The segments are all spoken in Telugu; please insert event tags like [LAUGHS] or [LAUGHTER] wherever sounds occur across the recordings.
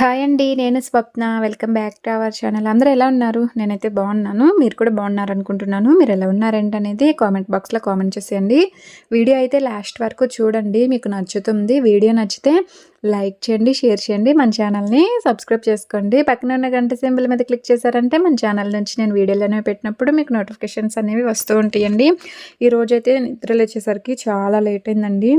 హాయ్ అండి నేను Swapna. Welcome back to our channel అందరూ ఎలా ఉన్నారు? నేనైతే బాగున్నాను. మీరు కూడా బాగున్నారు అనుకుంటున్నాను మీరు ఎలా ఉన్నారేంటి అనేది కామెంట్ బాక్స్లో కామెంట్ చేసేయండి. వీడియో అయితే లాస్ట్ వరకు చూడండి. మీకు నచ్చుతుంది. వీడియో నచ్చితే లైక్ చేయండి షేర్ చేయండి. మన ఛానల్ని సబ్స్క్రైబ్ చేసుకోండి. పక్కన ఉన్న గంట సింబల్ మీద క్లిక్ చేశారంటే మన ఛానల్ నుంచి నేను వీడియోలు అనేవి పెట్టినప్పుడు మీకు నోటిఫికేషన్స్ అనేవి వస్తూ ఉంటాయండి. ఈరోజు అయితే నిద్రలు వచ్చేసరికి చాలా లేట్ అయిందండి.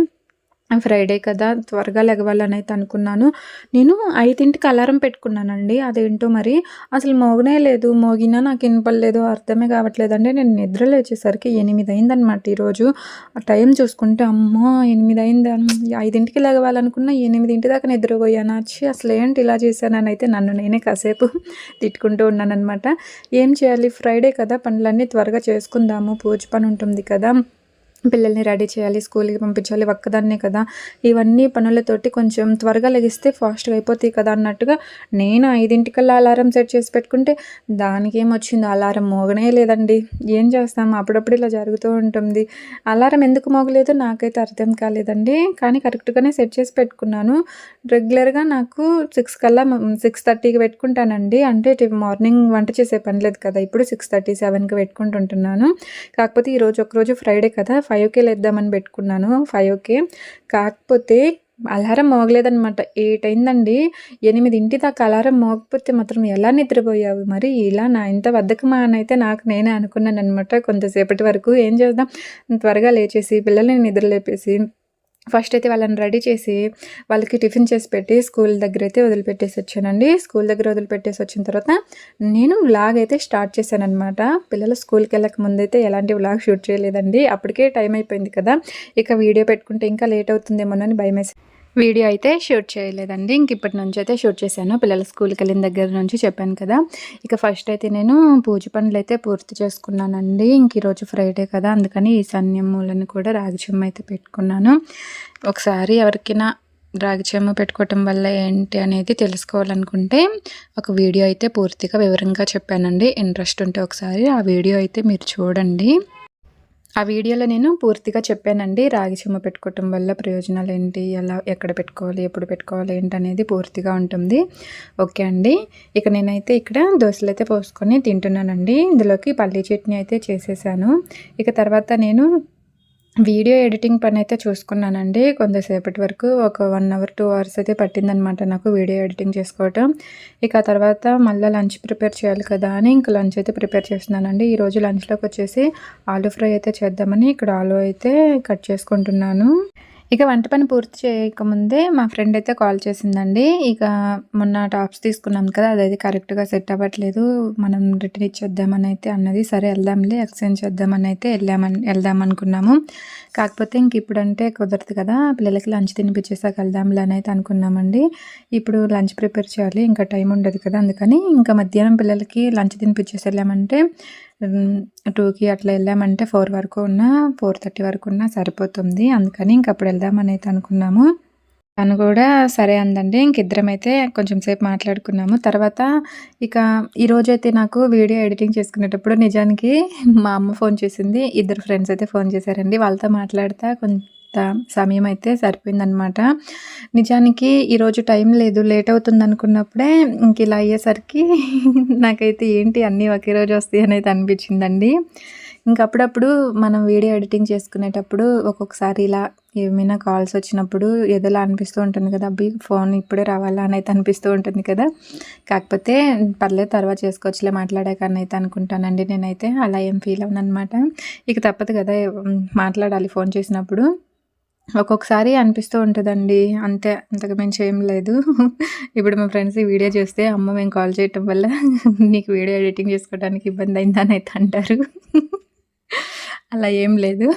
ఫ్రైడే కదా త్వరగా లెగవాలని అయితే అనుకున్నాను. నేను ఐదింటికి అలారం పెట్టుకున్నానండి. అదేంటో మరి అసలు మోగనే లేదు. మోగినా నాకు వినపడలేదు అర్థమే కావట్లేదండి. నేను నిద్ర లేచేసరికి ఎనిమిది అయిందనమాట ఈరోజు. ఆ టైం చూసుకుంటే అమ్మో ఎనిమిది అయింది? ఐదింటికి లెగవాలనుకున్నా ఎనిమిదింటి దాకా నిద్రపోయాను? వచ్చి అసలు ఏంటి ఇలా చేశానని అయితే నన్ను నేనే కాసేపు [LAUGHS] తిట్టుకుంటూ ఉన్నానమాట ఏం చేయాలి? ఫ్రైడే కదా పనులన్నీ త్వరగా చేసుకుందాము. పూజ పని ఉంటుంది కదా. పిల్లల్ని రెడీ చేయాలి స్కూల్కి పంపించాలి ఒక్కదాన్నే కదా. ఇవన్నీ పనులతోటి కొంచెం త్వరగా లెగిస్తే ఫాస్ట్గా అయిపోతాయి కదా అన్నట్టుగా నేను ఐదింటికల్లా అలారం సెట్ చేసి పెట్టుకుంటే దానికి ఏమొచ్చింది? అలారం మోగనే లేదండి. ఏం చేస్తాం? అప్పుడప్పుడు ఇలా జరుగుతూ ఉంటుంది. అలారం ఎందుకు మోగలేదో నాకైతే అర్థం కాలేదండి. కానీ కరెక్ట్గానే సెట్ చేసి పెట్టుకున్నాను. రెగ్యులర్గా నాకు సిక్స్ కల్లా సిక్స్ థర్టీకి పెట్టుకుంటానండి. అంటే మార్నింగ్ వంట చేసే పని లేదు కదా. ఇప్పుడు సిక్స్ థర్టీ సెవెన్కి పెట్టుకుంటుంటున్నాను. కాకపోతే ఈరోజు ఒకరోజు ఫ్రైడే కదా. ఫైవ్ ఓకే లేద్దామని పెట్టుకున్నాను ఫైవ్ ఓకే కాకపోతే అలారం మోగలేదనమాట ఎయిట్ అయిందండి ఎనిమిదింటి దాకా అలారం మోగపోతే మాత్రం ఎలా నిద్రపోయావు? మరి ఇలా నా ఇంత వద్దకు అని అయితే నాకు నేనే అనుకున్నాను అనమాట కొంతసేపటి వరకు ఏం చేద్దాం? త్వరగా లేచేసి పిల్లల్ని నిద్ర లేపేసి ఫస్ట్ అయితే వాళ్ళని రెడీ చేసి వాళ్ళకి టిఫిన్ చేసి పెట్టి స్కూల్ దగ్గర అయితే వదిలిపెట్టేసి వచ్చానండి. స్కూల్ దగ్గర వదిలిపెట్టేసి వచ్చిన తర్వాత నేను వ్లాగ్ అయితే స్టార్ట్ చేశాను పిల్లలు స్కూల్కి వెళ్ళక ముందైతే ఎలాంటి వ్లాగ్ షూట్ చేయలేదండి. అప్పటికే టైం అయిపోయింది కదా. ఇక వీడియో పెట్టుకుంటే ఇంకా లేట్ అవుతుందేమోనని భయం వేసి వీడియో అయితే షూట్ చేయలేదండి. ఇంక ఇప్పటి నుంచి అయితే షూట్ చేశాను. పిల్లల స్కూల్కి వెళ్ళిన దగ్గర నుంచి చెప్పాను కదా. ఇక ఫస్ట్ అయితే నేను పూజ పనులు అయితే పూర్తి చేసుకున్నానండి. ఇంక ఈరోజు ఫ్రైడే కదా. అందుకని ఈ సన్యములను కూడా రాగిచెమ్మ అయితే పెట్టుకున్నాను. ఒకసారి ఎవరికైనా రాగిచెమ్మ పెట్టుకోవటం వల్ల ఏంటి అనేది తెలుసుకోవాలనుకుంటే ఒక వీడియో అయితే పూర్తిగా వివరంగా చెప్పానండి. ఇంట్రెస్ట్ ఉంటే ఒకసారి ఆ వీడియో అయితే మీరు చూడండి. ఆ వీడియోలో నేను పూర్తిగా చెప్పానండి. రాగి పెట్టుకోవటం వల్ల ప్రయోజనాలు ఏంటి ఎలా ఎక్కడ పెట్టుకోవాలి? ఎప్పుడు పెట్టుకోవాలి? ఏంటి అనేది పూర్తిగా ఉంటుంది. ఓకే అండి. ఇక నేనైతే ఇక్కడ దోశలు అయితే పోసుకొని తింటున్నానండి. ఇందులోకి పల్లీ చట్నీ అయితే చేసేసాను. ఇక తర్వాత నేను వీడియో ఎడిటింగ్ పని అయితే చూసుకున్నానండి. కొంతసేపటి వరకు ఒక వన్ అవర్ టూ అవర్స్ అయితే పట్టిందనమాట నాకు వీడియో ఎడిటింగ్ చేసుకోవటం. ఇక తర్వాత మళ్ళీ లంచ్ ప్రిపేర్ చేయాలి కదా అని ఇంక లంచ్ అయితే ప్రిపేర్ చేస్తున్నానండి. ఈరోజు లంచ్లోకి వచ్చేసి ఆలూ ఫ్రై అయితే చేద్దామని ఇక్కడ ఆలూ అయితే కట్ చేసుకుంటున్నాను. ఇక వంట పని పూర్తి చేయకముందే మా ఫ్రెండ్ అయితే కాల్ చేసిందండి. ఇక మొన్న టాప్స్ తీసుకున్నాం కదా అదైతే కరెక్ట్గా సెట్ అవ్వట్లేదు. మనం రిటర్న్ ఇచ్చేద్దామని అయితే అన్నది సరే వెళ్దాంలే ఎక్స్చేంజ్ చేద్దామని అయితే వెళ్ళామని వెళ్దాం అనుకున్నాము కాకపోతే ఇంక ఇప్పుడంటే కుదరదు కదా పిల్లలకి లంచ్ తినిపించేసాక వెళ్దాంలే అని అయితే అనుకున్నామండి. ఇప్పుడు లంచ్ ప్రిపేర్ చేయాలి ఇంకా టైం ఉండదు కదా అందుకని ఇంకా మధ్యాహ్నం పిల్లలకి లంచ్ తినిపించేసి వెళ్ళామంటే టూకి అట్లా వెళ్ళామంటే ఫోర్ వరకు ఉన్న ఫోర్ థర్టీ వరకు ఉన్న సరిపోతుంది. అందుకని ఇంక అప్పుడు వెళ్దామని అయితే అనుకున్నాము. తను కూడా సరే అందండి ఇంకిద్దరం అయితే కొంచెం సేపు మాట్లాడుకున్నాము. తర్వాత ఇక ఈరోజైతే నాకు వీడియో ఎడిటింగ్ చేసుకునేటప్పుడు నిజానికి మా అమ్మ ఫోన్ చేసింది ఇద్దరు ఫ్రెండ్స్ అయితే ఫోన్ చేశారండి. వాళ్ళతో మాట్లాడతా కొంచెం సమయం అయితే సరిపోయిందనమాట నిజానికి ఈరోజు టైం లేదు లేట్ అవుతుంది అనుకున్నప్పుడే ఇంక ఇలా అయ్యేసరికి [LAUGHS] నాకైతే ఏంటి అన్నీ ఒకే రోజు వస్తాయి అనేది అనిపించిందండి. ఇంకప్పుడప్పుడు మనం వీడియో ఎడిటింగ్ చేసుకునేటప్పుడు ఒక్కొక్కసారి ఇలా ఏమైనా కాల్స్ వచ్చినప్పుడు ఏదోలా అనిపిస్తూ ఉంటుంది కదా అబ్బి ఫోన్ ఇప్పుడే రావాలా అని అయితే అనిపిస్తూ ఉంటుంది కదా. కాకపోతే పర్లేదు తర్వాత చేసుకోవచ్చులే మాట్లాడాక అని అయితే అనుకుంటానండి నేనైతే అలా ఏం ఫీల్ అవునమాట ఇక తప్పదు కదా మాట్లాడాలి ఫోన్ చేసినప్పుడు. ఒక్కొక్కసారి అనిపిస్తూ ఉంటుందండి. అంతే అంతకు మించి ఏం లేదు. ఇప్పుడు మా ఫ్రెండ్స్ ఈ వీడియో చూస్తే అమ్మ మేము కాల్ చేయటం వల్ల నీకు వీడియో ఎడిటింగ్ చేసుకోవడానికి ఇబ్బంది అయిందని అయితే అంటారు. అలా ఏం లేదు.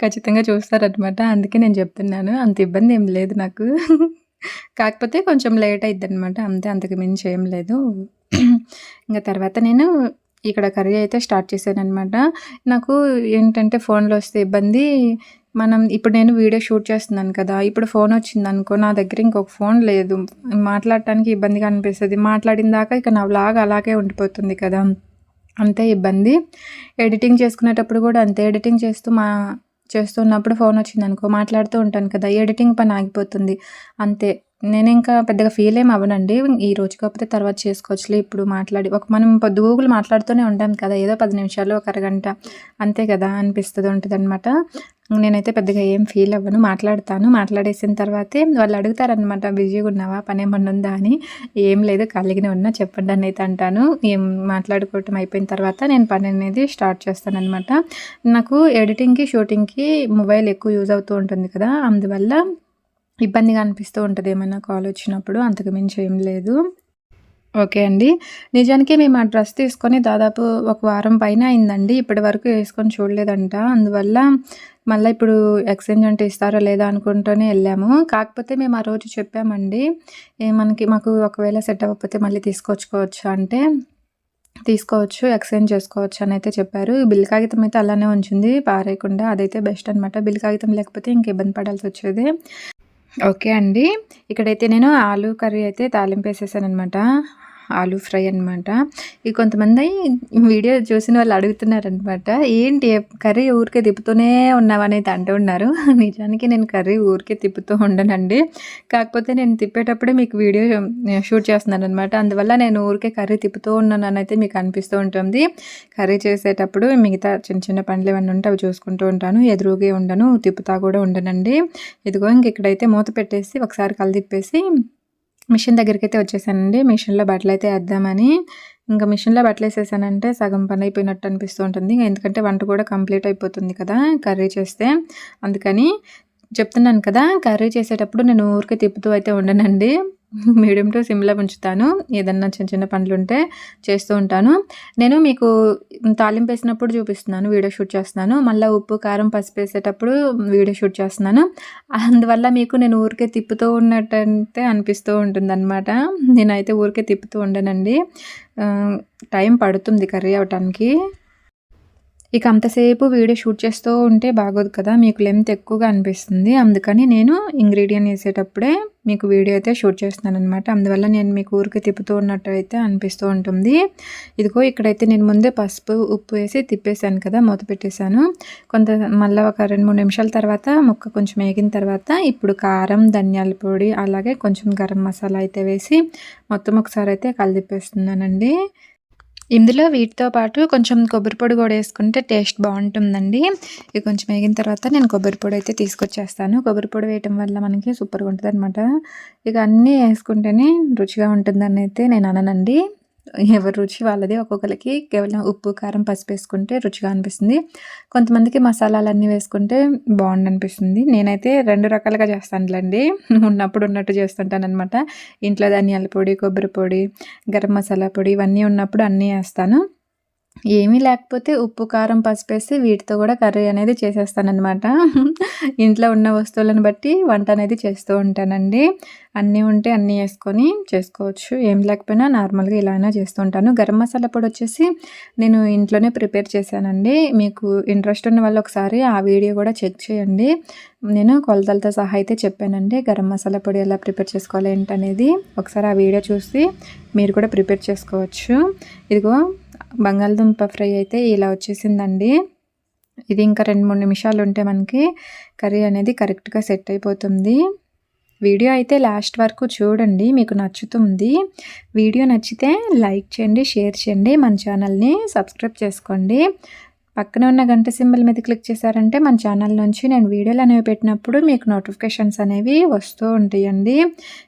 ఖచ్చితంగా చూస్తారనమాట అందుకే నేను చెప్తున్నాను. అంత ఇబ్బంది ఏం లేదు నాకు. కాకపోతే కొంచెం లేట్ అయింది అనమాట అంతే అంతకు మించి ఏం లేదు. ఇంకా తర్వాత నేను ఇక్కడ కర్రీ అయితే స్టార్ట్ చేశాను అనమాట నాకు ఏంటంటే ఫోన్లో వస్తే ఇబ్బంది. మనం ఇప్పుడు నేను వీడియో షూట్ చేస్తున్నాను కదా ఇప్పుడు ఫోన్ వచ్చింది అనుకో నా దగ్గర ఇంకొక ఫోన్ లేదు. మాట్లాడటానికి ఇబ్బందిగా అనిపిస్తుంది. మాట్లాడిన దాకా ఇక నా వ్లాగ్ అలాగే ఉండిపోతుంది కదా. అంతే ఇబ్బంది. ఎడిటింగ్ చేసుకునేటప్పుడు కూడా అంతే. ఎడిటింగ్ చేస్తూ మా చేస్తున్నప్పుడు ఫోన్ వచ్చింది అనుకో మాట్లాడుతూ ఉంటాను కదా. ఎడిటింగ్ పని ఆగిపోతుంది. అంతే. నేను ఇంకా పెద్దగా ఫీల్ ఏం అవ్వనండి. ఈ రోజు కాకపోతే తర్వాత చేసుకోవచ్చులే ఇప్పుడు మాట్లాడి ఒక మనం పొద్దుగూగులు మాట్లాడుతూనే ఉంటాం కదా ఏదో పది నిమిషాలు ఒక అరగంట అంతే కదా అనిపిస్తుంది ఉంటుంది అనమాట నేనైతే పెద్దగా ఏం ఫీల్ అవ్వను మాట్లాడతాను. మాట్లాడేసిన తర్వాతే వాళ్ళు అడుగుతారనమాట బిజీగా ఉన్నావా? పని ఏమన్నా ఉందా? అని. ఏం లేదు ఖాళీగానే ఉన్నా చెప్పండి అని అయితే అంటాను. ఏం మాట్లాడుకోవటం అయిపోయిన తర్వాత నేను పని అనేది స్టార్ట్ చేస్తాను అనమాట నాకు ఎడిటింగ్కి షూటింగ్కి మొబైల్ ఎక్కువ యూజ్ అవుతూ ఉంటుంది కదా అందువల్ల ఇబ్బందిగా అనిపిస్తూ ఉంటుంది ఏమైనా కాల్ వచ్చినప్పుడు అంతకు మించి ఏం లేదు. ఓకే అండి. నిజానికి మేము ఆ డ్రెస్ తీసుకొని దాదాపు ఒక వారం పైన అయిందండి. ఇప్పటి వరకు వేసుకొని చూడలేదంట. అందువల్ల మళ్ళీ ఇప్పుడు ఎక్స్చేంజ్ అంటే ఇస్తారో లేదా అనుకుంటూనే వెళ్ళాము. కాకపోతే మేము ఆ రోజు చెప్పామండి మనకి మాకు ఒకవేళ సెట్ అవ్వకపోతే మళ్ళీ తీసుకొచ్చుకోవచ్చు అంటే తీసుకోవచ్చు ఎక్స్చేంజ్ చేసుకోవచ్చు అని అయితే చెప్పారు. బిల్ కాగితం అయితే అలానే ఉంచింది పారేయకుండా. అదైతే బెస్ట్ అనమాట బిల్ కాగితం లేకపోతే ఇంక ఇబ్బంది పడాల్సి వచ్చేది. ఓకే అండి. ఇక్కడైతే నేను ఆలు కర్రీ అయితే తాలింపు వేసేసాను అనమాట ఆలూ ఫ్రై అనమాట ఈ కొంతమంది వీడియో చూసిన వాళ్ళు అడుగుతున్నారనమాట ఏంటి కర్రీ ఊరికే తిప్పుతూనే ఉన్నావని అయితే అంటూ ఉన్నారు. [LAUGHS] నిజానికి నేను కర్రీ ఊరికే తిప్పుతూ ఉండనండి. కాకపోతే నేను తిప్పేటప్పుడే మీకు వీడియో షూట్ చేస్తున్నాను అనమాట అందువల్ల నేను ఊరికే కర్రీ తిప్పుతూ ఉన్నాను అని అయితే మీకు అనిపిస్తూ ఉంటుంది. కర్రీ చేసేటప్పుడు మిగతా చిన్న చిన్న పండ్లు ఏమన్నా ఉంటే అవి చూసుకుంటూ ఉంటాను. ఎదురుగా ఉండను తిప్పుతా కూడా ఉండనండి. ఇదిగో ఇంక ఇక్కడైతే మూత పెట్టేసి ఒకసారి కలిదిప్పేసి మిషన్ దగ్గరికి అయితే వచ్చేసానండి. మిషన్లో బట్టలు అయితే వేద్దామని. ఇంకా మిషన్లో బట్టలు వేసేసానంటే సగం పని అయిపోయినట్టు అనిపిస్తూ ఉంటుంది. ఎందుకంటే వంట కూడా కంప్లీట్ అయిపోతుంది కదా కర్రీ చేస్తే. అందుకని చెప్తున్నాను కదా కర్రీ చేసేటప్పుడు నేను ఊరికే తిప్పుతూ అయితే ఉండనండి. మీడియం టు సిమ్లో ఉంచుతాను. ఏదన్నా చిన్న చిన్న పనులు ఉంటే చేస్తూ ఉంటాను. నేను మీకు తాలింపు వేసినప్పుడు చూపిస్తున్నాను వీడియో షూట్ చేస్తున్నాను. మళ్ళీ ఉప్పు కారం పసుపు వేసేటప్పుడు వీడియో షూట్ చేస్తున్నాను. అందువల్ల మీకు నేను ఊరికే తిప్పుతూ ఉన్నట్టయితే అనిపిస్తూ ఉంటుందన్నమాట. నేనైతే ఊరికే తిప్పుతూ ఉండనండి. టైం పడుతుంది కర్రీ అవటానికి. ఇక అంతసేపు వీడియో షూట్ చేస్తూ ఉంటే బాగోదు కదా మీకు లెంత్ ఎక్కువగా అనిపిస్తుంది. అందుకని నేను ఇంగ్రీడియంట్ వేసేటప్పుడే మీకు వీడియో అయితే షూట్ చేస్తున్నాను అనమాట అందువల్ల నేను మీకు ఊరికి తిప్పుతూ ఉన్నట్టు అయితే అనిపిస్తూ ఉంటుంది. ఇదిగో ఇక్కడైతే నేను ముందే పసుపు ఉప్పు వేసి తిప్పేశాను కదా మూత పెట్టేశాను. కొంత మళ్ళీ ఒక రెండు మూడు నిమిషాల తర్వాత ముక్క కొంచెం వేగిన తర్వాత ఇప్పుడు కారం ధనియాల పొడి అలాగే కొంచెం గరం మసాలా అయితే వేసి మొత్తం ఒకసారి అయితే కలిదిప్పేస్తున్నానండి ఇందులో వీటితో పాటు కొంచెం కొబ్బరి పొడి కూడా వేసుకుంటే టేస్ట్ బాగుంటుందండి. ఇది కొంచెం వేగిన తర్వాత నేను కొబ్బరి పొడి అయితే తీసుకొచ్చేస్తాను. కొబ్బరి పొడి వేయటం వల్ల మనకి సూపర్గా ఉంటుంది అనమాట ఇక అన్నీ వేసుకుంటేనే రుచిగా ఉంటుందని అయితే నేను అననండి. ఎవరి రుచి వాళ్ళది. ఒక్కొక్కరికి కేవలం ఉప్పు కారం పసుపు వేసుకుంటే రుచిగా అనిపిస్తుంది. కొంతమందికి మసాలాలన్నీ వేసుకుంటే బాగుండి అనిపిస్తుంది. నేనైతే రెండు రకాలుగా చేస్తానులేండి. [LAUGHS] ఉన్నప్పుడు ఉన్నట్టు చేస్తుంటాను అనమాట ఇంట్లో ధనియాల పొడి కొబ్బరి పొడి గరం మసాలా పొడి ఇవన్నీ ఉన్నప్పుడు అన్నీ వేస్తాను. ఏమీ లేకపోతే ఉప్పు కారం పసిపేసి వీటితో కూడా కర్రీ అనేది చేసేస్తానమాట [LAUGHS] ఇంట్లో ఉన్న వస్తువులను బట్టి వంట అనేది చేస్తూ ఉంటానండి. అన్నీ ఉంటే అన్నీ వేసుకొని చేసుకోవచ్చు. ఏం లేకపోయినా నార్మల్గా ఇలా అయినా చేస్తూ ఉంటాను. గరం మసాలా పొడి వచ్చేసి నేను ఇంట్లోనే ప్రిపేర్ చేశానండి. మీకు ఇంట్రెస్ట్ ఉన్న వాళ్ళు ఒకసారి ఆ వీడియో కూడా చెక్ చేయండి. నేను కొలతలతో సహా అయితే చెప్పానండి గరం మసాలా పొడి ఎలా ప్రిపేర్ చేసుకోవాలి ఏంటనేది. ఒకసారి ఆ వీడియో చూసి మీరు కూడా ప్రిపేర్ చేసుకోవచ్చు. ఇదిగో బంగాళదుంప ఫ్రై అయితే ఇలా వచ్చేసిందండి. ఇది ఇంకా రెండు మూడు నిమిషాలు ఉంటే మనకి కర్రీ అనేది కరెక్ట్గా సెట్ అయిపోతుంది. వీడియో అయితే లాస్ట్ వరకు చూడండి మీకు నచ్చుతుంది. వీడియో నచ్చితే లైక్ చేయండి షేర్ చేయండి మన ఛానల్ని సబ్స్క్రైబ్ చేసుకోండి. పక్కనే ఉన్న గంట సింబల్ మీద క్లిక్ చేశారంటే మన ఛానల్ నుంచి నేను వీడియోలు అనేవి పెట్టినప్పుడు మీకు నోటిఫికేషన్స్ అనేవి వస్తూ ఉంటాయండి.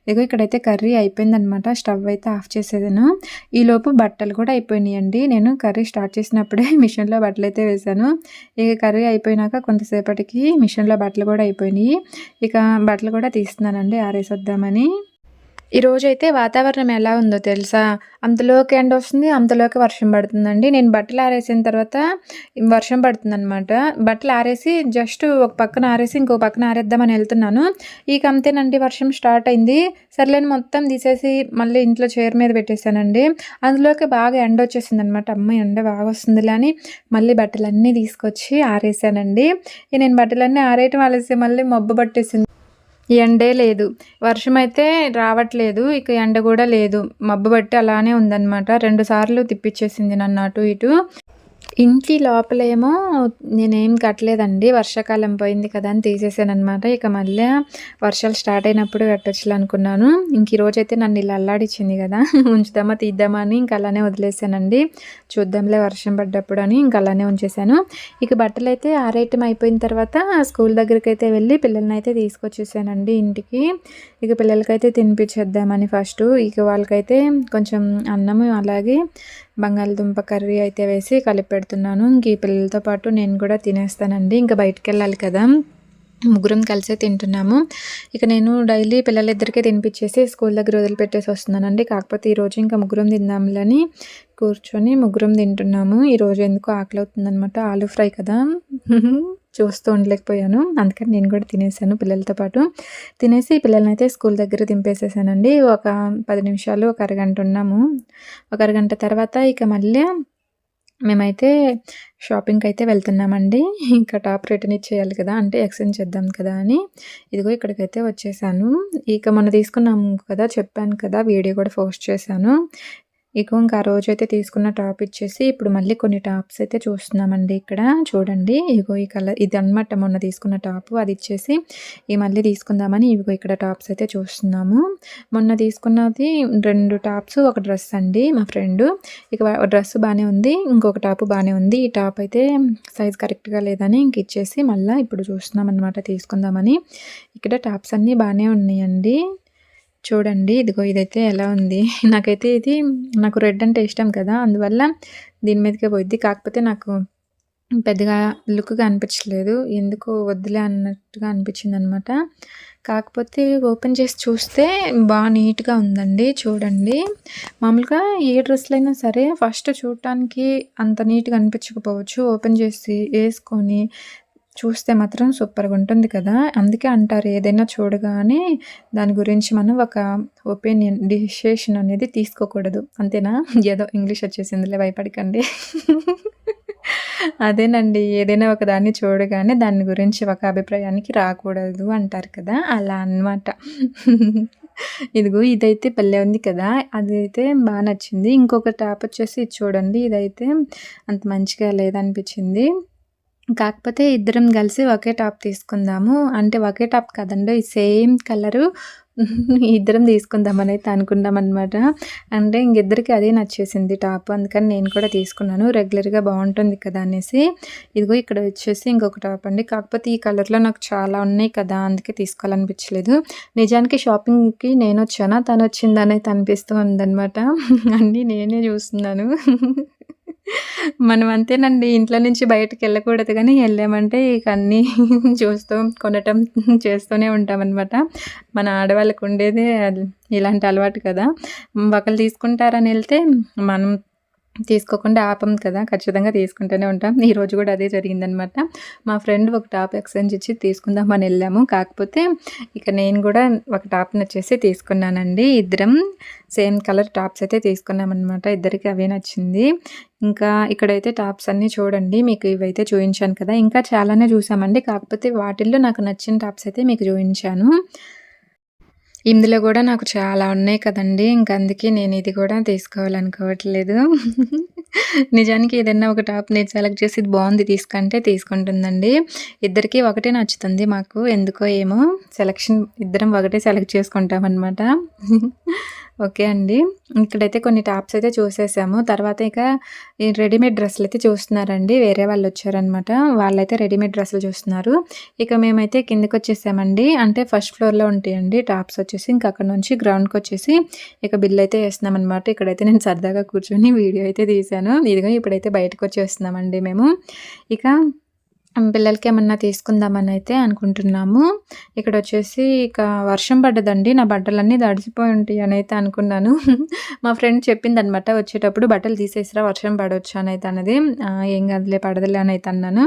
ఇదిగో ఇక్కడైతే కర్రీ అయిపోయిందనమాట స్టవ్ అయితే ఆఫ్ చేసేదాను ఈలోపు బట్టలు కూడా అయిపోయినాయండి. నేను కర్రీ స్టార్ట్ చేసినప్పుడే [LAUGHS] మిషన్లో బట్టలు అయితే వేశాను. ఇక కర్రీ అయిపోయినాక కొంతసేపటికి మిషన్లో బట్టలు కూడా అయిపోయినాయి. ఇక బట్టలు కూడా తీస్తున్నానండి. ఆరేసొద్దామని. ఈరోజు అయితే వాతావరణం ఎలా ఉందో తెలుసా? అంతలోకి ఎండ వస్తుంది అంతలోకి వర్షం పడుతుందండి. నేను బట్టలు ఆరేసిన తర్వాత వర్షం పడుతుంది అనమాట బట్టలు ఆరేసి జస్ట్ ఒక పక్కన ఆరేసి ఇంకో పక్కన ఆరేద్దామని వెళ్తున్నాను. ఇక అంతేనండి వర్షం స్టార్ట్ అయింది. సర్లేని మొత్తం తీసేసి మళ్ళీ ఇంట్లో చైర్ మీద పెట్టేశానండి. అందులోకి బాగా ఎండ వచ్చేసింది అనమాట అమ్మాయి ఎండ బాగా వస్తుందిలే అని మళ్ళీ బట్టలన్నీ తీసుకొచ్చి ఆరేసానండి నేను బట్టలన్నీ ఆరేయటం ఆలేసి మళ్ళీ మబ్బు పట్టేసింది. ఎండే లేదు. వర్షం అయితే రావట్లేదు. ఇక ఎండ కూడా లేదు. మబ్బు బట్టి అలానే ఉందన్నమాట. రెండు సార్లు తిప్పించేసింది నన్ను అటు ఇటు. ఇంటి లోపలేమో నేనేం కట్టలేదండి. వర్షాకాలం పోయింది కదా అని తీసేసాననమాట. ఇక మళ్ళీ వర్షాలు స్టార్ట్ అయినప్పుడు కట్టొచ్చులే అనుకున్నాను. ఇంక ఈరోజైతే నన్ను ఇలా అల్లాడిచ్చింది కదా! [LAUGHS] ఉంచుదామా, తీద్దామా అని ఇంక అలానే వదిలేసానండి. చూద్దాంలే వర్షం పడ్డప్పుడు అని ఇంక అలానే ఉంచేసాను. ఇక బట్టలైతే ఆరేటం అయిపోయిన తర్వాత స్కూల్ దగ్గరికి అయితే వెళ్ళి పిల్లల్ని అయితే తీసుకొచ్చేసానండి ఇంటికి. ఇక పిల్లలకైతే తినిపించేద్దామని ఫస్ట్ ఇక వాళ్ళకైతే కొంచెం అన్నము అలాగే బంగాళదుంప కర్రీ అయితే వేసి కలిపి పెడుతున్నాను ఇంక ఈ పిల్లలతో పాటు నేను కూడా తినేస్తానండి. ఇంకా బయటికి వెళ్ళాలి కదా. ముగ్గురం కలిసే తింటున్నాము. ఇక నేను డైలీ పిల్లలిద్దరికీ తినిపించేసి స్కూల్ దగ్గర వదిలిపెట్టేసి వస్తున్నానండి. కాకపోతే ఈరోజు ఇంకా ముగ్గురం తిందాంలని కూర్చొని ముగ్గురం తింటున్నాము. ఈరోజు ఎందుకు ఆకలి అవుతుందనమాట ఆలూ ఫ్రై కదా. చూస్తూ ఉండలేకపోయాను. అందుకని నేను కూడా తినేసాను పిల్లలతో పాటు. తినేసి పిల్లల్ని అయితే స్కూల్ దగ్గర దింపేసేసానండి. ఒక పది నిమిషాలు ఒక అరగంట ఉన్నాము. ఒక అరగంట తర్వాత ఇక మళ్ళీ మేమైతే షాపింగ్కి అయితే వెళ్తున్నామండి. ఇంకా టాప్ రిటర్న్ ఇచ్చేయాలి కదా అంటే ఎక్స్చేంజ్ చేద్దాం కదా అని. ఇదిగో ఇక్కడికైతే వచ్చేసాను. ఇక మొన్న తీసుకున్నాము కదా చెప్పాను కదా వీడియో కూడా పోస్ట్ చేశాను. ఇగో ఇంకా ఆ రోజు అయితే తీసుకున్న టాప్ ఇచ్చేసి ఇప్పుడు మళ్ళీ కొన్ని టాప్స్ అయితే చూస్తున్నామండి ఇక్కడ. చూడండి ఇగో ఈ కలర్ ఇది అనమాట మొన్న తీసుకున్న టాప్. అది ఇచ్చేసి ఈ మళ్ళీ తీసుకుందామని ఇవిగో ఇక్కడ టాప్స్ అయితే చూస్తున్నాము. మొన్న తీసుకున్నది రెండు టాప్స్ ఒక డ్రెస్ అండి మా ఫ్రెండ్. ఇక డ్రెస్ బాగానే ఉంది ఇంకొక టాప్ బాగానే ఉంది. ఈ టాప్ అయితే సైజ్ కరెక్ట్గా లేదని ఇంక ఇచ్చేసి మళ్ళీ ఇప్పుడు చూస్తున్నాం అనమాట తీసుకుందామని. ఇక్కడ టాప్స్ అన్నీ బాగానే ఉన్నాయండి. చూడండి ఇదిగో ఇదైతే ఎలా ఉంది. [LAUGHS] నాకైతే ఇది నాకు రెడ్ అంటే ఇష్టం కదా అందువల్ల దీని మీదకే పోయిద్ది. కాకపోతే నాకు పెద్దగా లుక్గా అనిపించలేదు. ఎందుకు వద్దులే అన్నట్టుగా అనిపించింది అనమాట కాకపోతే ఓపెన్ చేసి చూస్తే బాగా నీట్గా ఉందండి చూడండి. మామూలుగా ఏ డ్రెస్లైనా సరే ఫస్ట్ చూడటానికి అంత నీట్గా అనిపించకపోవచ్చు. ఓపెన్ చేసి వేసుకొని చూస్తే మాత్రం సూపర్గా ఉంటుంది కదా. అందుకే అంటారు ఏదైనా చూడగానే దాని గురించి మనం ఒక ఒపీనియన్ డిసిషన్ అనేది తీసుకోకూడదు. అంతేనా? ఏదో ఇంగ్లీష్ వచ్చేసిందిలే భయపడకండి. అదేనండి ఏదైనా ఒక దాన్ని చూడగానే దాని గురించి ఒక అభిప్రాయానికి రాకూడదు అంటారు కదా. అలా అనమాట ఇదిగో ఇదైతే పల్లె ఉంది కదా. అదైతే బాగా నచ్చింది. ఇంకొక టాప్ వచ్చేసి చూడండి. ఇదైతే అంత మంచిగా లేదనిపించింది. కాకపోతే ఇద్దరం కలిసి ఒకే టాప్ తీసుకుందాము. అంటే ఒకే టాప్ కదండి సేమ్ కలరు [LAUGHS] ఇద్దరం తీసుకుందామని అయితే అనుకున్నాం అనమాట అంటే ఇంకిద్దరికి అదే నచ్చేసింది టాప్. అందుకని నేను కూడా తీసుకున్నాను. రెగ్యులర్గా బాగుంటుంది కదా అనేసి. ఇదిగో ఇక్కడ వచ్చేసి ఇంకొక టాప్ అండి. కాకపోతే ఈ కలర్లో నాకు చాలా ఉన్నాయి కదా అందుకే తీసుకోవాలనిపించలేదు. నిజానికి షాపింగ్కి నేను వచ్చానా? తను వచ్చిందని అనిపిస్తూ ఉందనమాట [LAUGHS] అన్నీ నేనే చూస్తున్నాను. [LAUGHS] మనం అంతేనండి ఇంట్లో నుంచి బయటకు వెళ్ళకూడదు కానీ వెళ్ళామంటే ఇక అన్నీ [LAUGHS] చూస్తూ కొనటం చేస్తూనే ఉంటామన్నమాట. మన ఆడవాళ్ళకు ఉండేదే ఇలాంటి అలవాటు కదా. ఒకళ్ళు తీసుకుంటారని వెళ్తే మనం తీసుకోకుండా ఆపం కదా ఖచ్చితంగా తీసుకుంటూనే ఉంటాం. ఈరోజు కూడా అదే జరిగిందనమాట మా ఫ్రెండ్ ఒక టాప్ ఎక్స్చేంజ్ ఇచ్చి తీసుకుందామని వెళ్ళాము. కాకపోతే ఇక నేను కూడా ఒక టాప్ని వచ్చేసి తీసుకున్నానండి. ఇద్దరం సేమ్ కలర్ టాప్స్ అయితే తీసుకున్నామన్నమాట. ఇద్దరికి అవే నచ్చింది. ఇంకా ఇక్కడైతే టాప్స్ అన్నీ చూడండి మీకు ఇవైతే చూపించాను కదా. ఇంకా చాలానే చూసామండి. కాకపోతే వాటిల్లో నాకు నచ్చిన టాప్స్ అయితే మీకు చూపించాను. ఇందులో కూడా నాకు చాలా ఉన్నాయి కదండి. ఇంక అందుకే నేను ఇది కూడా తీసుకోవాలనుకోవట్లేదు. [LAUGHS] నిజానికి ఏదైనా ఒక టాప్ నేను సెలెక్ట్ చేసి ఇది బాగుంది తీసుకుంటే తీసుకుంటుందండి. ఇద్దరికి ఒకటే నచ్చుతుంది మాకు. ఎందుకో ఏమో సెలెక్షన్ ఇద్దరం ఒకటే సెలెక్ట్ చేసుకుంటాం అనమాట [LAUGHS] ఓకే అండి. ఇక్కడైతే కొన్ని టాప్స్ అయితే చూసేసాము. తర్వాత ఇక ఈ రెడీమేడ్ డ్రెస్సులు అయితే చూస్తున్నారండి. వేరే వాళ్ళు వచ్చారనమాట వాళ్ళైతే రెడీమేడ్ డ్రెస్సులు చూస్తున్నారు. ఇక మేమైతే కిందకి వచ్చేసామండి. అంటే ఫస్ట్ ఫ్లోర్లో ఉంటాయండి టాప్స్ వచ్చేసి. ఇంకా అక్కడ నుంచి గ్రౌండ్కి వచ్చేసి ఇక బిల్ అయితే వేస్తున్నాం అనమాట ఇక్కడైతే నేను సరదాగా కూర్చొని వీడియో అయితే తీశాను. ఇదిగో ఇప్పుడైతే బయటకు వచ్చేస్తున్నామండి మేము. ఇక పిల్లలకి ఏమన్నా తీసుకుందామని అయితే అనుకుంటున్నాము. ఇక్కడ వచ్చేసి ఇక వర్షం పడ్డదండి. నా బట్టలన్నీ దడిచిపోయి ఉంటాయి అని అయితే అనుకున్నాను. [LAUGHS] మా ఫ్రెండ్ చెప్పింది అనమాట వచ్చేటప్పుడు బట్టలు తీసేసిరా వర్షం పడవచ్చు అని అయితే అన్నది. ఏం కాదులే పడదులే అని అయితే అన్నాను.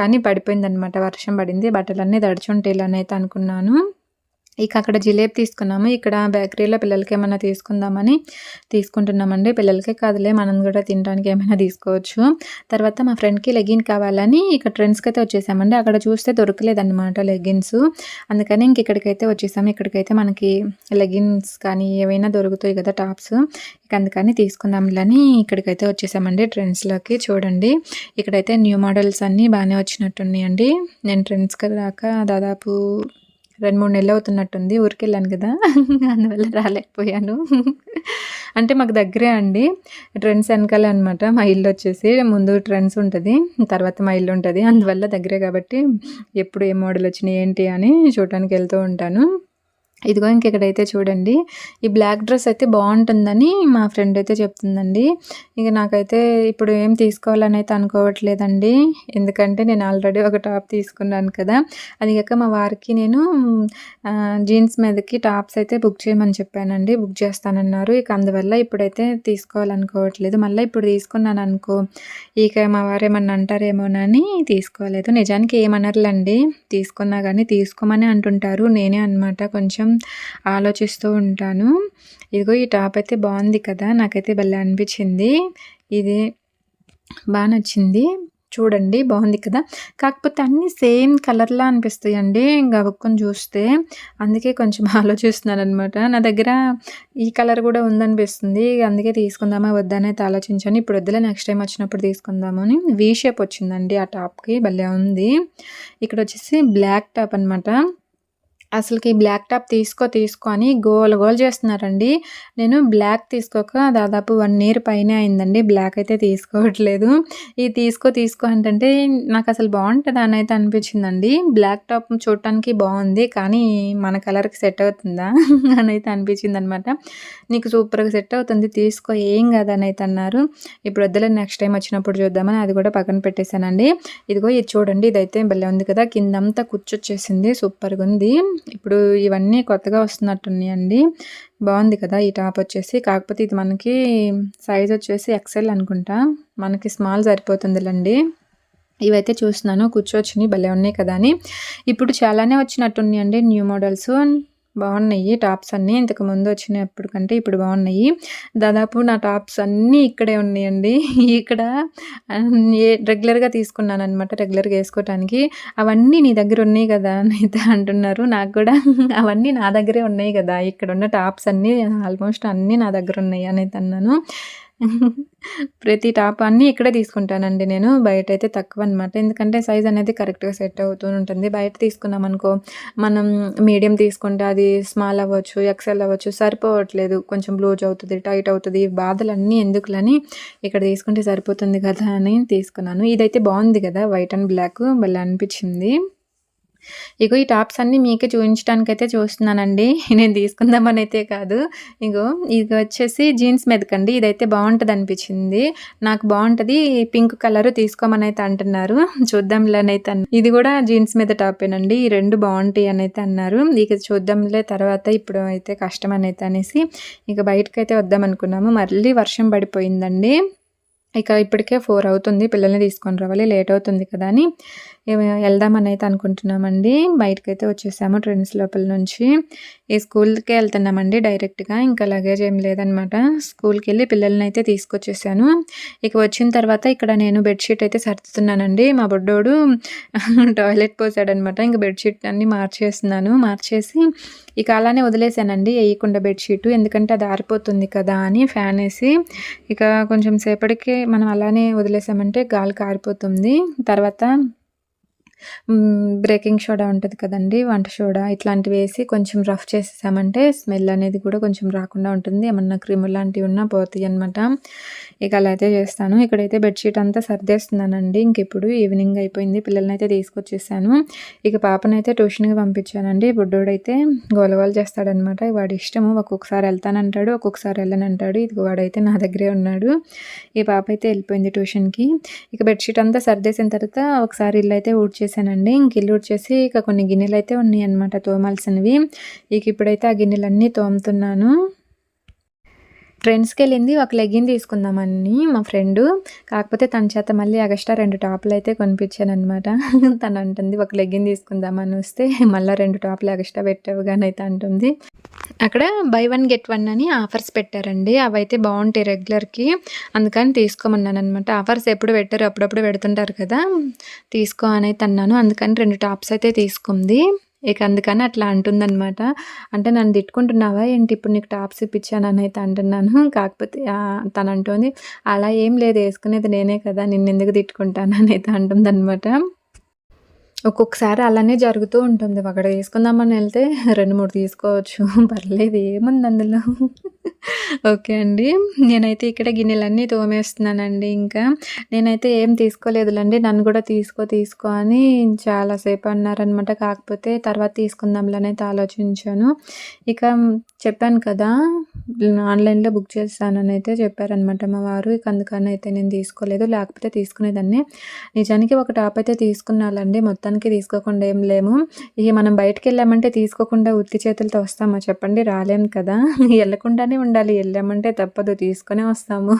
కానీ పడిపోయింది అనమాట వర్షం పడింది బట్టలన్నీ దడిచి ఉంటాయి అని అయితే అనుకున్నాను. ఇక అక్కడ జిలేబీ తీసుకున్నాము. ఇక్కడ బేకరీలో పిల్లలకి ఏమైనా తీసుకుందామని తీసుకుంటున్నామండి. పిల్లలకే కాదులే మనం కూడా తినడానికి ఏమైనా తీసుకోవచ్చు. తర్వాత మా ఫ్రెండ్కి లెగిన్ కావాలని ఇక్కడ ట్రెండ్స్కి అయితే వచ్చేసామండి. అక్కడ చూస్తే దొరకలేదన్నమాట లెగిన్స్ అందుకని ఇంక ఇక్కడికైతే వచ్చేసాము. ఇక్కడికైతే మనకి లెగిన్స్ కానీ ఏవైనా దొరుకుతాయి కదా టాప్స్. ఇక అందుకని తీసుకుందాంలని ఇక్కడికైతే వచ్చేసామండి ట్రెండ్స్లోకి. చూడండి ఇక్కడైతే న్యూ మోడల్స్ అన్నీ బాగానే వచ్చినట్టున్నాయండి. నేను ట్రెండ్స్కి రాక దాదాపు రెండు మూడు నెలలు అవుతున్నట్టుంది ఊరికి వెళ్ళాను కదా. [LAUGHS] అందువల్ల రాలేకపోయాను. [LAUGHS] అంటే మాకు దగ్గరే అండి. ట్రెండ్స్ వెనకాలే అనమాట మా ఇల్లు వచ్చేసి ముందు ట్రెండ్స్ ఉంటుంది తర్వాత మా ఇల్లు ఉంటుంది. అందువల్ల దగ్గరే కాబట్టి ఎప్పుడు ఏ మోడల్ వచ్చినాయి ఏంటి అని చూడటానికి వెళ్తూ ఉంటాను. ఇదిగో ఇంకెక్కడైతే చూడండి. ఈ బ్లాక్ డ్రెస్ అయితే బాగుంటుందని మా ఫ్రెండ్ అయితే చెప్తుందండి. ఇక నాకైతే ఇప్పుడు ఏం తీసుకోవాలని అయితే అనుకోవట్లేదండి. ఎందుకంటే నేను ఆల్రెడీ ఒక టాప్ తీసుకున్నాను కదా. అది కాక మా వారికి నేను జీన్స్ మీదకి టాప్స్ అయితే బుక్ చేయమని చెప్పానండి. బుక్ చేస్తానన్నారు. ఇక అందువల్ల ఇప్పుడైతే తీసుకోవాలనుకోవట్లేదు. మళ్ళీ ఇప్పుడు తీసుకున్నాను అనుకో ఇక మా వారు ఏమన్నా అంటారేమోనని తీసుకోలేదు. నిజానికి ఏమనర్లండి? తీసుకున్నా కానీ తీసుకోమని అంటుంటారు. నేనే అనమాట కొంచెం ఆలోచిస్తూ ఉంటాను. ఇదిగో ఈ టాప్ అయితే బాగుంది కదా నాకైతే భలే అనిపించింది. ఇది బాగా నచ్చింది. చూడండి బాగుంది కదా. కాకపోతే అన్నీ సేమ్ కలర్లా అనిపిస్తాయి అండి గబుక్కుని చూస్తే. అందుకే కొంచెం [LAUGHS] ఆలోచిస్తున్నాను అనమాట నా దగ్గర ఈ కలర్ కూడా ఉందనిపిస్తుంది. అందుకే తీసుకుందామా వద్దనైతే ఆలోచించాను. ఇప్పుడు వద్దులే నెక్స్ట్ టైం వచ్చినప్పుడు తీసుకుందాము అని. వీ షేప్ వచ్చిందండి ఆ టాప్కి భలే ఉంది. ఇక్కడ వచ్చేసి బ్లాక్ టాప్ అనమాట అసలుకి బ్లాక్ టాప్ తీసుకో తీసుకో అని గోల్ గోల్ చేస్తున్నారండి. నేను బ్లాక్ తీసుకోక దాదాపు వన్ ఇయర్ పైన అయిందండి. బ్లాక్ అయితే తీసుకోవట్లేదు. ఇది తీసుకో తీసుకో అంటే నాకు అసలు బాగుంటుంది అని అయితే అనిపించిందండి. బ్లాక్ టాప్ చూడటానికి బాగుంది కానీ మన కలర్కి సెట్ అవుతుందా [LAUGHS] అని అయితే అనిపించింది అనమాట నీకు సూపర్గా సెట్ అవుతుంది తీసుకో ఏం కాదని అయితే అన్నారు. ఇప్పుడు వద్దులే నెక్స్ట్ టైం వచ్చినప్పుడు చూద్దామని అది కూడా పక్కన పెట్టేశానండి. ఇదిగో ఇది చూడండి ఇదైతే భలే ఉంది కదా కిందంతా కూర్చొచ్చేసింది సూపర్గా ఉంది. ఇప్పుడు ఇవన్నీ కొత్తగా వస్తున్నట్టున్నాయండి బాగుంది కదా ఈ టాప్ వచ్చేసి. కాకపోతే ఇది మనకి సైజ్ వచ్చేసి ఎక్సెల్ అనుకుంటా. మనకి స్మాల్ సరిపోతుందిలండి. ఇవైతే చూస్తున్నాను. కూర్చోవచ్చుని భలే ఉన్నాయి కదా అని. ఇప్పుడు చాలానే వచ్చినట్టున్నాయండి న్యూ మోడల్స్. బాగున్నాయి. టాప్స్ అన్నీ ఇంతకు ముందు వచ్చినప్పుడు కంటే ఇప్పుడు బాగున్నాయి. దాదాపు నా టాప్స్ అన్నీ ఇక్కడే ఉన్నాయండి. [LAUGHS] ఇక్కడ ఏ రెగ్యులర్గా తీసుకున్నాను అనమాట రెగ్యులర్గా వేసుకోవటానికి అవన్నీ నీ దగ్గర ఉన్నాయి కదా అయితే అంటున్నారు. నాకు కూడా [LAUGHS] అవన్నీ నా దగ్గరే ఉన్నాయి కదా. ఇక్కడ ఉన్న టాప్స్ అన్నీ ఆల్మోస్ట్ అన్నీ నా దగ్గర ఉన్నాయి అని అన్నాను ప్రతి టాప్ అన్నీ ఇక్కడే తీసుకుంటానండి నేను. బయట అయితే తక్కువ అనమాట ఎందుకంటే సైజ్ అనేది కరెక్ట్గా సెట్ అవుతూ ఉంటుంది. బయట తీసుకున్నాం అనుకో మనం మీడియం తీసుకుంటే అది స్మాల్ అవ్వచ్చు ఎక్సెల్ అవ్వచ్చు సరిపోవట్లేదు. కొంచెం లూజ్ అవుతుంది టైట్ అవుతుంది. బాధలన్నీ ఎందుకులని ఇక్కడ తీసుకుంటే సరిపోతుంది కదా అని తీసుకున్నాను. ఇదైతే బాగుంది కదా వైట్ అండ్ బ్లాక్. భలే అనిపించింది. ఇగో ఈ టాప్స్ అన్నీ మీకే చూపించడానికి అయితే చూస్తున్నానండి. [LAUGHS] నేను తీసుకుందామని అయితే కాదు. ఇగో ఇది వచ్చేసి జీన్స్ మెదకండి. ఇదైతే బాగుంటుంది అనిపించింది. నాకు బాగుంటుంది. పింక్ కలర్ తీసుకోమని అయితే అంటున్నారు చూద్దాంలేనైతే ఇది కూడా జీన్స్ మీద టాపేనండి. ఈ రెండు బాగుంటాయి అని అయితే అన్నారు. ఇక చూద్దాంలే తర్వాత ఇప్పుడు అయితే కష్టం అని అయితే అనేసి ఇక బయటకైతే వద్దాం అనుకున్నాము మళ్ళీ వర్షం పడిపోయిందండి. ఇక ఇప్పటికే ఫోర్ అవుతుంది పిల్లల్ని తీసుకొని రావాలి లేట్ అవుతుంది కదా అని. వెళ్దామని అయితే అనుకుంటున్నామండి. బయటకైతే వచ్చేసాము ట్రైన్స్ లోపల నుంచి. ఈ స్కూల్కే వెళ్తున్నామండి డైరెక్ట్గా ఇంకా లగేజ్ ఏం లేదనమాట. స్కూల్కి వెళ్ళి పిల్లల్ని అయితే తీసుకొచ్చేసాను. ఇక వచ్చిన తర్వాత ఇక్కడ నేను బెడ్షీట్ అయితే సర్దుతున్నానండి. మా బొడ్డోడు [LAUGHS] టాయిలెట్ పోసాడనమాట. ఇంకా బెడ్షీట్ అన్నీ మార్చేస్తున్నాను. మార్చేసి ఇక అలానే వదిలేసానండి వేయకుండా బెడ్షీట్. ఎందుకంటే అది ఆరిపోతుంది కదా అని ఫ్యాన్ వేసి ఇక కొంచెం సేపటికి మనం అలానే వదిలేసామంటే గాలి కారిపోతుంది తర్వాత బ్రేకింగ్ సోడా ఉంటుంది కదండి వంట సోడా ఇట్లాంటివి వేసి కొంచెం రఫ్ చేసేసామంటే స్మెల్ అనేది కూడా కొంచెం రాకుండా ఉంటుంది. ఏమన్నా క్రిములు లాంటివి ఉన్నా పోతాయి అనమాట ఇక అలా అయితే చేస్తాను. ఇక్కడైతే బెడ్షీట్ అంతా సర్దేస్తున్నానండి. ఇంకెప్పుడు ఈవినింగ్ అయిపోయింది. పిల్లల్ని అయితే తీసుకొచ్చేసాను. ఇక పాపనైతే ట్యూషన్కి పంపించానండి. బుడ్డోడైతే గోలగోలు చేస్తాడనమాట వాడి ఇష్టము ఒక్కొక్కసారి వెళ్తానంటాడు ఒక్కొక్కసారి వెళ్ళనంటాడు. ఇది వాడైతే నా దగ్గరే ఉన్నాడు. ఈ పాప అయితే వెళ్ళిపోయింది ట్యూషన్కి ఇక బెడ్షీట్ అంతా సర్దేసిన తర్వాత ఒకసారి ఇల్లు అయితే చేశానండి. ఇంక ఇల్లు వచ్చేసి ఇక కొన్ని గిన్నెలు అయితే ఉన్నాయి అనమాట తోమాల్సినవి. ఇక ఇప్పుడైతే ఆ గిన్నెలన్నీ తోముతున్నాను. ఫ్రెండ్స్కి వెళ్ళింది ఒక లెగ్గిన్ తీసుకుందామని మా ఫ్రెండ్. కాకపోతే తన చేత మళ్ళీ ఎగస్ట్రా రెండు టాపులు అయితే కొనిపించాను అనమాట తను అంటుంది ఒక లెగ్గిన్ తీసుకుందామని వస్తే మళ్ళీ రెండు టాపులు ఎగస్ట్రా పెట్టావు కానీ అయితే అంటుంది. అక్కడ బై వన్ గెట్ వన్ అని ఆఫర్స్ పెట్టారండి. అవైతే బాగుంటాయి రెగ్యులర్కి అందుకని తీసుకోమన్నాను అనమాట ఆఫర్స్ ఎప్పుడు పెట్టారు అప్పుడప్పుడు పెడుతుంటారు కదా. తీసుకో అని అయితే అన్నాను అందుకని రెండు టాప్స్ అయితే తీసుకుంది. ఇక అందుకని అట్లా అంటుందనమాట అంటే నన్ను తిట్టుకుంటున్నావా? ఏంటి ఇప్పుడు నీకు టాప్స్ ఇప్పించాను అని అయితే అంటున్నాను. [LAUGHS] కాకపోతే తను అంటుంది అలా ఏం లేదు వేసుకునేది నేనే కదా. నిన్ను ఎందుకు తిట్టుకుంటాను? [LAUGHS] అని అయితే అంటుందన్నమాట. ఒక్కొక్కసారి అలానే జరుగుతూ ఉంటుంది. అక్కడ తీసుకుందామని వెళ్తే రెండు మూడు తీసుకోవచ్చు. [LAUGHS] పర్లేదు ఏముంది అందులో? [LAUGHS] ఓకే అండి. నేనైతే ఇక్కడ గిన్నెలన్నీ తోమేస్తున్నానండి ఇంకా. నేనైతే ఏం తీసుకోలేదులండి. నన్ను కూడా తీసుకో తీసుకో అని చాలాసేపు అన్నారనమాట కాకపోతే తర్వాత తీసుకుందాంలనైతే ఆలోచించాను. ఇక చెప్పాను కదా ఆన్లైన్లో బుక్ చేస్తానని అయితే చెప్పారనమాట మా వారు. ఇక అందుకని అయితే నేను తీసుకోలేదు. లేకపోతే తీసుకునేదాన్ని. నిజానికి ఒక టాప్ అయితే తీసుకున్నాలండి. మొత్తానికి తీసుకోకుండా ఏం లేము. ఇక మనం బయటకు వెళ్ళామంటే తీసుకోకుండా ఉత్తి చేతులతో వస్తామా? చెప్పండి రాలేం కదా. వెళ్ళకుండానే ఉండాలి. వెళ్ళామంటే తప్పదు. తీసుకునే వస్తాము.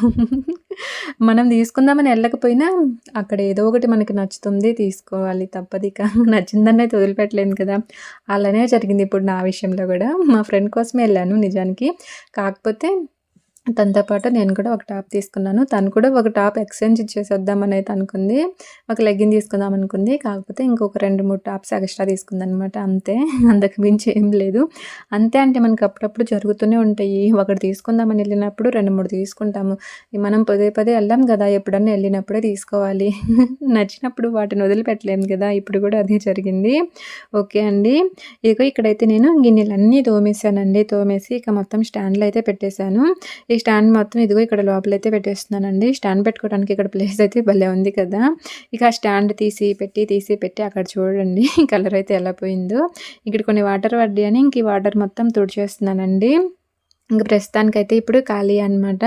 మనం తీసుకుందామని వెళ్ళకపోయినా అక్కడ ఏదో ఒకటి మనకి నచ్చుతుంది. తీసుకోవాలి తప్పదు ఇక. నచ్చిందని అయితే వదిలిపెట్టలేను కదా. అలానే జరిగింది ఇప్పుడు నా విషయంలో కూడా. మా ఫ్రెండ్ కోసమే వెళ్ళాను నిజానికి. కాకపోతే తనతో పాటు నేను కూడా ఒక టాప్ తీసుకున్నాను. తను కూడా ఒక టాప్ ఎక్స్చేంజ్ ఇచ్చేసేద్దామని అయితే అనుకుంది. ఒక లెగ్గిన్ తీసుకుందాం అనుకుంది. కాకపోతే ఇంకొక రెండు మూడు టాప్స్ ఎక్స్ట్రా తీసుకుంది అనమాట అంతే. [LAUGHS] అంతకు మించి ఏం లేదు. అంతే అంటే మనకి అప్పుడప్పుడు జరుగుతూనే ఉంటాయి. ఒకటి తీసుకుందామని వెళ్ళినప్పుడు రెండు మూడు తీసుకుంటాము. మనం పదే పదే వెళ్ళాం కదా. ఎప్పుడన్నా వెళ్ళినప్పుడే తీసుకోవాలి. [LAUGHS] నచ్చినప్పుడు వాటిని వదిలిపెట్టలేము కదా. ఇప్పుడు కూడా అదే జరిగింది. ఓకే అండి. ఇక ఇక్కడైతే నేను గిన్నెలన్నీ తోమేశానండి. తోమేసి ఇక మొత్తం స్టాండ్లో అయితే పెట్టేశాను. ఈ స్టాండ్ మొత్తం ఇదిగో ఇక్కడ లోపలైతే పెట్టేస్తున్నానండి. స్టాండ్ పెట్టుకోవడానికి ఇక్కడ ప్లేస్ అయితే భలే ఉంది కదా. ఇక స్టాండ్ తీసి పెట్టి తీసి పెట్టి అక్కడ చూడండి [LAUGHS] కలర్ అయితే ఎలా పోయిందో. ఇక్కడ కొన్ని వాటర్ పడ్డాయని అని ఇంక ఈ వాటర్ మొత్తం తుడిచేస్తున్నానండి. ఇంకా ప్రస్తుతానికైతే ఇప్పుడు ఖాళీ అనమాట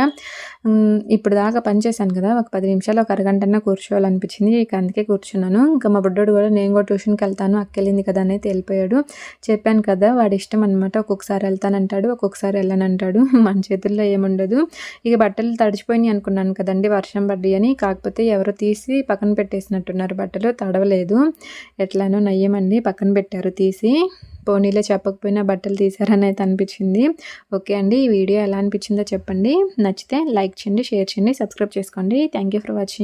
ఇప్పుడు దాకా పనిచేశాను కదా ఒక పది నిమిషాలు ఒక అరగంటన్నా కూర్చోవాలనిపించింది. ఇక అందుకే కూర్చున్నాను. ఇంకా మా బుడ్డోడు కూడా నేను కూడా ట్యూషన్కి వెళ్తాను అక్కెళ్ళింది కదా అని వెళ్ళిపోయాడు. చెప్పాను కదా వాడి ఇష్టం అనమాట ఒక్కొక్కసారి వెళ్తానంటాడు ఒక్కొక్కసారి వెళ్ళనంటాడు. [LAUGHS] మన చేతుల్లో ఏముండదు. ఇక బట్టలు తడిచిపోయినాయి అనుకున్నాను కదండి వర్షం పడ్డాయి అని కాకపోతే ఎవరో తీసి పక్కన పెట్టేసినట్టున్నారు బట్టలు తడవలేదు. ఎట్లానో నయ్యమండి పక్కన పెట్టారు తీసి. పోనీలో చెప్పకపోయినా బట్టలు తీసారని అయితే అనిపించింది. ఓకే అండి ఈ వీడియో ఎలా అనిపించిందో చెప్పండి. నచ్చితే లైక్ చేయండి షేర్ చేయండి సబ్స్క్రైబ్ చేసుకోండి. Thank for watching.